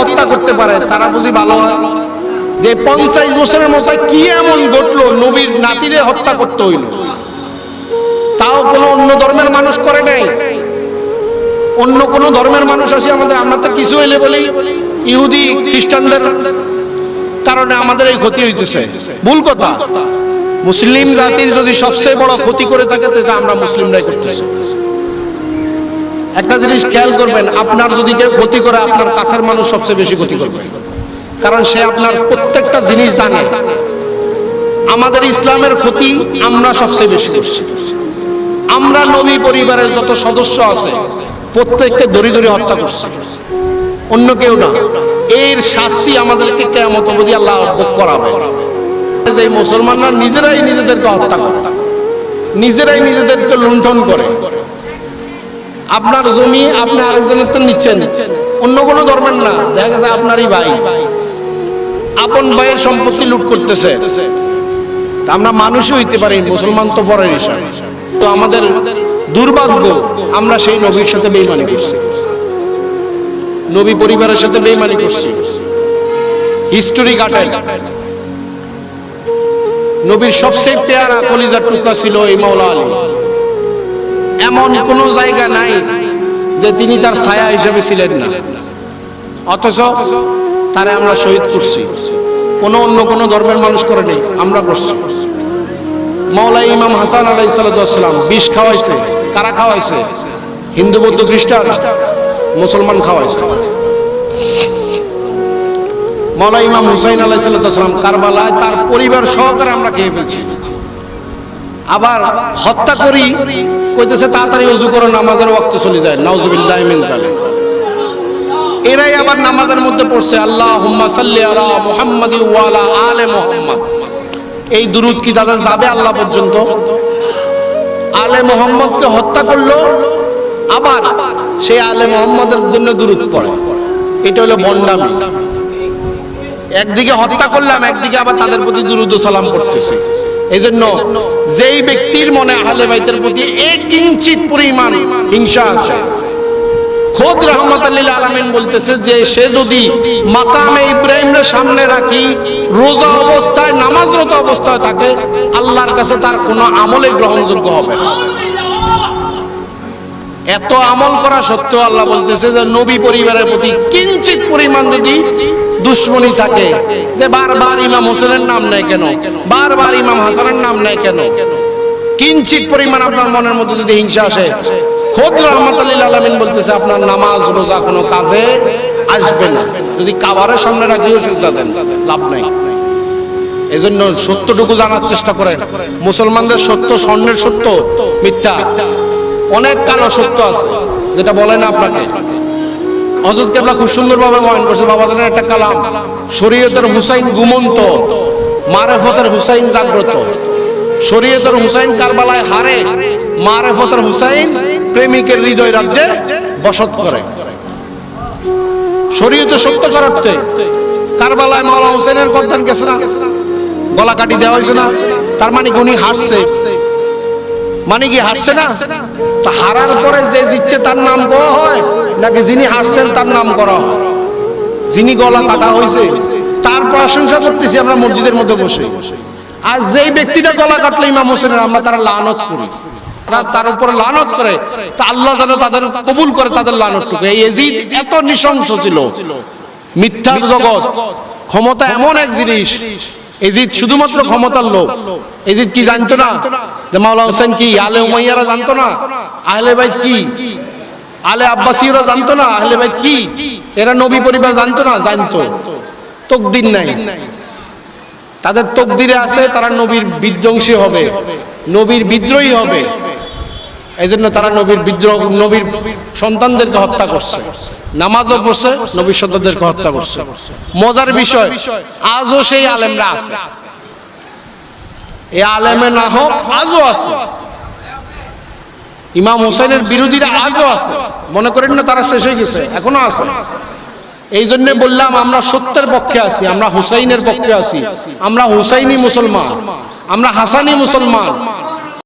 হত্যা করতে পারে, তারা বুঝি ভালো হয়। যে পঞ্চাশ বছরের মশাই কি এমন ঘটলো, নবীর নাতিরে হত্যা করতে হইল। তাও কোনো অন্য ধর্মের মানুষ করে নাই। অন্য কোনো ধর্মের মানুষ আসি আমাদের, আমরা তো কিছু হইলে বলি ইহুদি, খ্রিস্টানদের কারণে আমাদের এই ক্ষতি হইতেছে। ভুল কথা। মুসলিম জাতির যদি সবচেয়ে বড় ক্ষতি করে থাকে, সেটা আমরা মুসলিমরাই করতেছি। একটা জিনিস খেয়াল করবেন, আপনার যদি কেউ ক্ষতি করে, আপনার কাছের মানুষ সবচেয়ে বেশি ক্ষতি করবে। কারণ সে আপনার প্রত্যেকটা জিনিস জানে। আমাদের ইসলামের ক্ষতি আমরা সবচেয়ে বেশি করছি। আমরা নবী পরিবারের যত সদস্য আছে, প্রত্যেককে দড়ি দড়ি হত্যা করছে। অন্য কেউ না। এর শাস্তি আমাদেরকে কেমত অবধি আল্লাহ ভোগ করাবে। যে মুসলমানরা নিজেরাই নিজেদেরকে হত্যা করে। নিজেরাই নিজেদেরকে লুণ্ঠন করে। আপনার জমি আপনি আরেকজনের তো নিচ্ছেন। অন্য কোনো ধর্মের না। দেখা গেছে আপনারই ভাই। আপন ভাইয়ের সম্পত্তি লুট করতেছে। আমরা মানুষই হইতে পারি, মুসলমান তো পরের হিসাব। তো আমাদের দুর্ভাগ্য, আমরা সেই নবীর সাথে বেইমানি করছি। নবী পরিবারের সাথে বেইমানি করছি। হিস্টোরি কাটাই। নবীর সবচেয়ে পেয়ারা কলিজার টুকরা ছিল এই মাওলা আলী। এমন কোনো জায়গা নাই যে তিনি তার ছায়া হিসেবে ছিলেন না। অথচ তারে আমরা শহীদ করছি। কোনো অন্য কোনো ধর্মের মানুষ করে নেই, আমরা করছি। মাওলাই ইমাম হাসান আলাই সালাম বিষ খাওয়াইছে। কারা খাওয়াইছে? হিন্দু, বৌদ্ধ, খ্রিস্টান? মুসলমান খাওয়াইছে। মাওলাই ইমাম হুসাইন আলাই সালাম কারবালায় তার পরিবার সহকারে আমরা খেয়ে ফেলছি। আবার হত্যা করি, কইতেছে, তাড়াতাড়ি উজু করো, নামাজের ওয়াক্ত চলে যায়। নাউজুবিল্লাহ মিন জালিক এরাই আবার নামাজের মধ্যে পড়ছে আল্লাহ হুম্মা সাল্লি আলা মুহাম্মাদি ওয়ালা আলে মুহাম্মদ। এই দুরুদ কি তাদের যাবে আল্লাহ পর্যন্ত? আলে মোহাম্মদকে হত্যা করল, আবার সেই আলে মোহাম্মদের জন্য দুরুদ পড়ে। এটা হলো বন্ডামি। একদিকে হত্যা করলাম, একদিকে আবার তাদের প্রতি দুরুদ সালাম করতেছে। এই জন্য যেই ব্যক্তির মনে আহলে বাইতের প্রতি এক ইঞ্চিত পরিমাণ হিংসা আছে। খোদ রহমত আল্লিল আলমিন বলতেছে যে সে যদি মাকামে ইব্রাহিমের সামনে রাখি, রোজা অবস্থায়, নামাজরত অবস্থায় থাকে, আল্লাহর কাছে তার কোনো আমলে গ্রহণযোগ্য হবে এত আমল করা সত্ত্বেও আল্লাহ বলতেছে যে নবী পরিবারের প্রতি কিঞ্চিত পরিমাণ যদি দুশ্মনী থাকে। যে বারবার ইমাম হোসেনের নাম নেয় কেন? বারবার ইমাম হাসানের নাম নেয় কেন? কিঞ্চিত পরিমাণ আপনার মনের মধ্যে যদি হিংসা আসে খোদ রহমত আলমিন বলতেছে, আপনার নামাজ, রোজা কোনো কাজে আসবে না। যদি কাবারের সামনে রাখিও সিজদা দেন। লাভ নাই। এই জন্য সত্যটুকু জানার চেষ্টা করেন। মুসলমানদের সত্য, স্বর্ণের সত্য মিথ্যা। অনেক কালো সত্য আছে, যেটা বলে না আপনাকে। হজরত কেবলা খুব সুন্দরভাবে বয়ন করছে। বাবাদের একটা কালাম, শরীয়তের হুসাইন গুমন্ত মারেফতের হুসাইন জাগ্রত। শরীয়তের হুসাইন কারবালায় হারে, মারেফতের হুসাইন প্রেমিকের হৃদয় রাজ্যে বসত করে। শরীয়তে সত্য করার্থে কারবালায় মাওলা হুসেনের গর্দান গেছে না, গলা কাটি দেওয়া হয়েছে না, তার মানে উনি হাসছে মানে কি হাসছে না? তা হারার পরে যে জিতছে তার নাম করা হয়, নাকি যিনি হাসছেন তার নাম করা যিনি গলা কাটা হয়েছে, তার প্রশংসা করতেছি আমরা মসজিদের মধ্যে বসে। আর যেই ব্যক্তিটা গলা কাটলো ইমাম হোসেনের, আমরা তারা লানত করি। তার উপরে লানত করে, তা আল্লাহ যেন তাদের কবুল করে, তাদের লানতটুকু এই এজিদ এত নৃশংস ছিল। মিথ্যার জগৎ, ক্ষমতা এমন এক জিনিস এজিদ শুধুমাত্র ক্ষমতার লোক। এজিদ কি জানতো না যে মাওলা হোসেন কি? আলে উমাইয়ারা জানতো না? আহলে বাইত কি? আলে আব্বাসীরা জানতো না? আহলে বাইত কি? এরা নবী পরিবার জানতো না? জানতো। তকদির নাই। তাদের তকদিরে আছে তারা নবীর বিধ্বংসী হবে। নবীর বিদ্রোহী হবে। এই জন্য তারা নবীর বিদ্রোহ, নবীর সন্তানদেরকে হত্যা করছে। নামাজও পড়ছে, নবীর সন্তানদেরকে হত্যা করছে। মজার বিষয়, আজও সেই আলেমরা আছে। এই আলেমে না হোক, আজও আছে। ইমাম হোসেনের বিরোধীরা আজও আছে। মনে করেন না তারা শেষ হয়ে গেছে, এখনও আছে। এই জন্য বললাম, আমরা সত্যের পক্ষে আছি, আমরা হুসাইনের পক্ষে আছি। আমরা হুসাইনি মুসলমান, আমরা হাসানি মুসলমান।